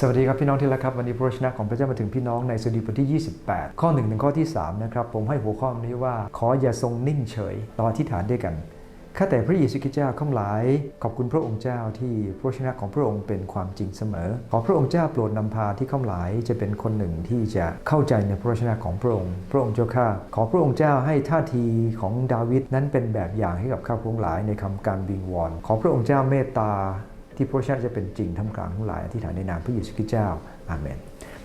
สวัสดีครับพี่น้องที่รักครับวันนี้พระวจนะของพระเจ้ามาถึงพี่น้องในสดีบทที่ 28 ข้อ1ถึงข้อที่3นะครับผมให้หัวข้อนี้ว่าขออย่าทรงนิ่งเฉยต่ออธิษฐานด้วยกันข้าแต่พระเยซูคริสต์เจ้าข้ามหลาย ขอบคุณพระองค์เจ้าที่พระวจนะของพระองค์เป็นความจริงเสมอ ขอพระองค์เจ้าโปรดนำพาที่ข้ามหลายจะเป็นคนหนึ่งที่จะเข้าใจในพระวจนะของพระองค์ พระองค์เจ้าข้าขอพระองค์เจ้าให้ท่าทีของดาวิดนั้นเป็นแบบอย่างให้กับข้าพระองค์หลายในคำการวิงวอน ขอพระองค์เจ้าเมตตา ที่พระวจนะจะเป็นจริงท่ามกลางทั้งหลายอธิษฐานในนามพระเยซูคริสต์เจ้าอาเมน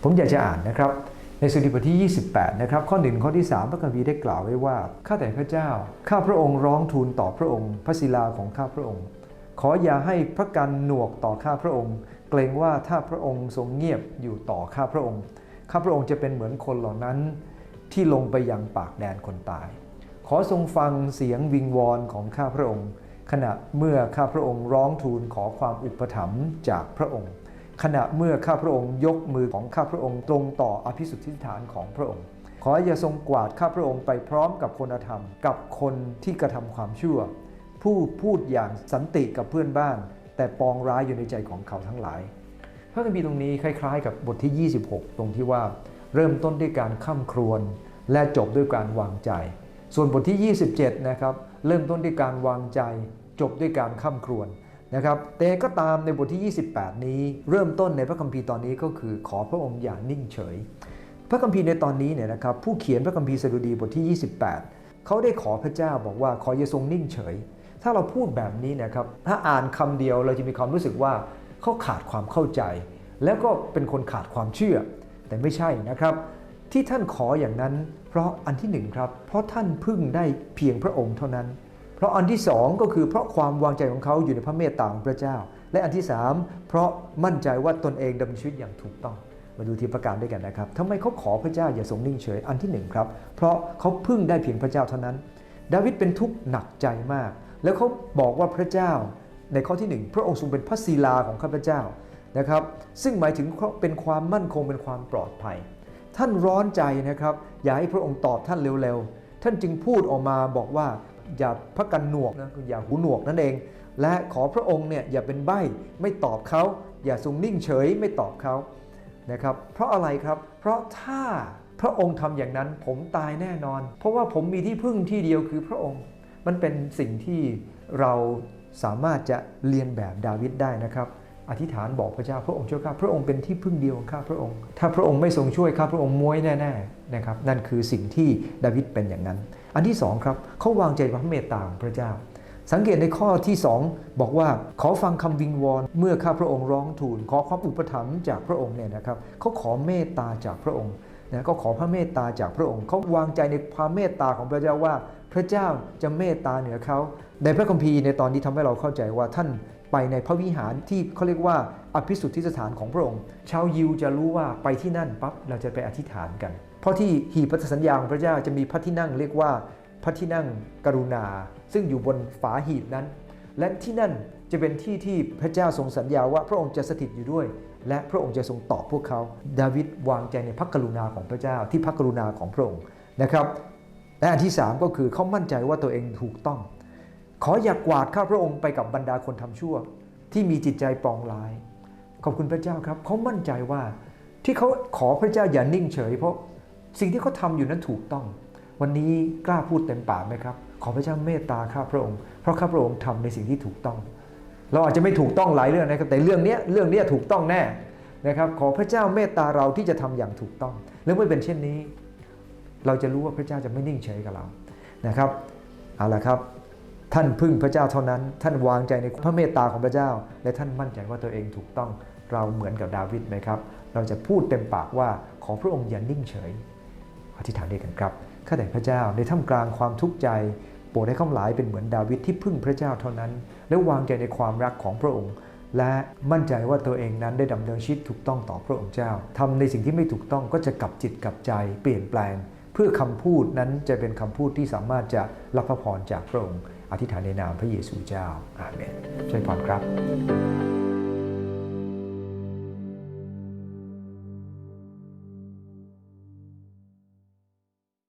ผมอยากจะอ่านนะครับ ในสุดีบทที่ 28 นะครับ ข้อหนึ่งข้อที่ 3 พระคัมภีร์ได้กล่าวไว้ว่า ข้าแต่พระเจ้า ข้าพระองค์ร้องทูลต่อพระองค์ พระศิลาของข้าพระองค์ ขออย่าให้พระกันหนวกต่อข้าพระองค์ เกรงว่าถ้าพระองค์ทรงเงียบอยู่ต่อข้าพระองค์ ข้าพระองค์จะเป็นเหมือนคนเหล่านั้น ที่ลงไปยังปากแดนคนตาย ขอทรงฟังเสียงวิงวอนของข้าพระองค์ ขณะเมื่อข้าพระองค์ร้องทูลขอความอุปถัมภ์จากพระองค์ ขณะเมื่อข้าพระองค์ยกมือของข้าพระองค์ตรงต่ออภิสุทธิฐานของพระองค์ ขออย่าทรงกวาดข้าพระองค์ไปพร้อมกับคนธรรม กับคนที่กระทำความชั่ว ผู้พูดอย่างสันติกับเพื่อนบ้าน แต่ปองร้ายอยู่ในใจของเขาทั้งหลาย พระคัมภีร์ตรงนี้คล้าย ๆ กับบทที่ 26 ตรงที่ว่า เริ่มต้นด้วยการข้ามครวญและจบด้วยการวางใจ ส่วนบทที่ 27 นะครับเริ่มต้นด้วยการวางใจ จบด้วยการข้ามครวญนะครับแต่ก็ตามในบทที่ 28 นี้ เริ่มต้นในพระคัมภีร์ตอนนี้ก็คือขอพระองค์อย่านิ่งเฉย พระคัมภีร์ในตอนนี้เนี่ยนะครับผู้เขียนพระคัมภีร์สดุดีบทที่ 28 เขาได้ขอพระเจ้าบอกว่าขออย่าทรงนิ่งเฉย ถ้าเราพูดแบบนี้นะครับถ้าอ่านคำเดียวเราจะมีความรู้สึกว่าเขาขาดความเข้าใจ แล้วก็เป็นคนขาดความเชื่อ แต่ไม่ใช่นะครับ ที่ท่านขออย่างนั้น เพราะอันที่หนึ่งครับเพราะท่านพึ่งได้เพียงพระองค์เท่านั้น เพราะอันที่สองก็คือเพราะความวางใจของเขาอยู่ในพระเมตตาของพระเจ้า และอันที่สามเพราะมั่นใจว่าตนเองดำเนินชีวิตอย่างถูกต้อง มาดูทีประการด้วยกันนะครับทำไมเขาขอพระเจ้าอย่าทรงนิ่งเฉยอันที่หนึ่งครับ เพราะเขาพึ่งได้เพียงพระเจ้าเท่านั้น ดาวิดเป็นทุกข์หนักใจมาก แล้วเขาบอกว่าพระเจ้าในข้อที่หนึ่งพระองค์ทรงเป็นพระศิลาของข้าพเจ้านะครับ ซึ่งหมายถึงเป็นความมั่นคงเป็นความปลอดภัย ท่านร้อนใจนะครับ อย่าให้พระองค์ตอบท่านเร็วๆ ท่านจึงพูดออกมาบอกว่า อย่าพระกันหนวกนะอย่าหูหนวกนั่นเอง และขอพระองค์เนี่ยอย่าเป็นใบ้ไม่ตอบเขาอย่าทรงนิ่งเฉยไม่ตอบเขานะครับเพราะอะไรครับ เพราะถ้าพระองค์ทำอย่างนั้นผมตายแน่นอน เพราะว่าผมมีที่พึ่งที่เดียวคือพระองค์ มันเป็นสิ่งที่เราสามารถจะเรียนแบบดาวิดได้นะครับ อธิษฐานบอกพระเจ้าพระองค์ช่วยข้าพระองค์เป็นที่พึ่งเดียวของข้าพระองค์ ถ้าพระองค์ไม่ทรงช่วยข้าพระองค์ม้วยแน่ๆนะครับนั่นคือสิ่งที่ดาวิดเป็นอย่างนั้น อันที่สองครับเขาวางใจพระเมตตาของพระเจ้า สังเกตในข้อที่2บอกว่าขอฟังคำวิงวอนเมื่อข้าพระองค์ร้องทูล ขอความอุปถัมภ์จากพระองค์เนี่ยนะครับเขาขอเมตตาจากพระองค์นะก็ขอพระเมตตาจากพระองค์เขาวางใจในความเมตตาของพระเจ้าว่า พระเจ้าจะเมตตาเหนือเขา ในพระคัมภีร์ในตอนนี้ทำให้เราเข้าใจว่าท่านไปในพระวิหารที่เขาเรียกว่าอภิสุทธิสถานของพระองค์ ชาวยิวจะรู้ว่าไปที่นั่นปั๊บเราจะไปอธิษฐานกัน เพราะที่หีบพันธสัญญาของพระเจ้าจะมีพระที่นั่งเรียกว่าพระที่นั่งกรุณา ซึ่งอยู่บนฝาหีบนั้น และที่นั่นจะเป็นที่ที่พระเจ้าทรงสัญญาว่าพระองค์จะสถิตอยู่ด้วย และพระองค์จะทรงตอบพวกเขา ดาวิดวางใจในพระกรุณาของพระเจ้าที่พระกรุณาของพระองค์นะครับและอันที่ 3 ก็คือเขามั่นใจว่าตัวเองถูกต้อง ขออย่ากกวาดข้าพระองค์ไปกับบรรดาคนทำชั่ว ที่มีจิตใจปองร้าย ขอบคุณพระเจ้าครับเขามั่นใจว่าที่เขาขอพระเจ้าอย่านิ่งเฉย เพราะสิ่งที่เขาทำอยู่นั้นถูกต้อง วันนี้กล้าพูดเต็มปากไหมครับ ขอพระเจ้าเมตตาข้าพระองค์ เพราะข้าพระองค์ทำในสิ่งที่ถูกต้อง เราอาจจะไม่ถูกต้องหลายเรื่องนะครับแต่เรื่องนี้เรื่องนี้ถูกต้องแน่นะครับขอพระเจ้าเมตตาเราที่จะทำอย่างถูกต้องแล้วเมื่อเป็นเช่นนี้ เราจะรู้ว่าพระเจ้าจะไม่นิ่งเฉยกับเรานะครับเอาละครับ ท่านพึ่งพระเจ้าเท่านั้น ท่านวางใจในพระเมตตาของพระเจ้า และท่านมั่นใจว่าตัวเองถูกต้องเราเหมือนกับดาวิดไหมครับ เราจะพูดเต็มปากว่าขอพระองค์อย่านิ่งเฉย อธิษฐานด้วยกันครับข้าแต่พระเจ้าในท่ามกลางความทุกข์ใจโปรดให้ข้าหลายเป็นเหมือนดาวิดที่พึ่งพระเจ้าเท่านั้น และวางใจในความรักของพระองค์ และมั่นใจว่าตัวเองนั้นได้ดำเนินชีวิตถูกต้องต่อพระองค์เจ้าทำในสิ่งที่ไม่ถูกต้องก็จะกลับจิตกลับใจเปลี่ยนแปลง เพื่อคำพูดนั้นจะเป็นคำพูดที่สามารถจะรับพระพรจากพระองค์ อธิษฐานในนามพระเยซูเจ้าอาเมนช่วยพรครับ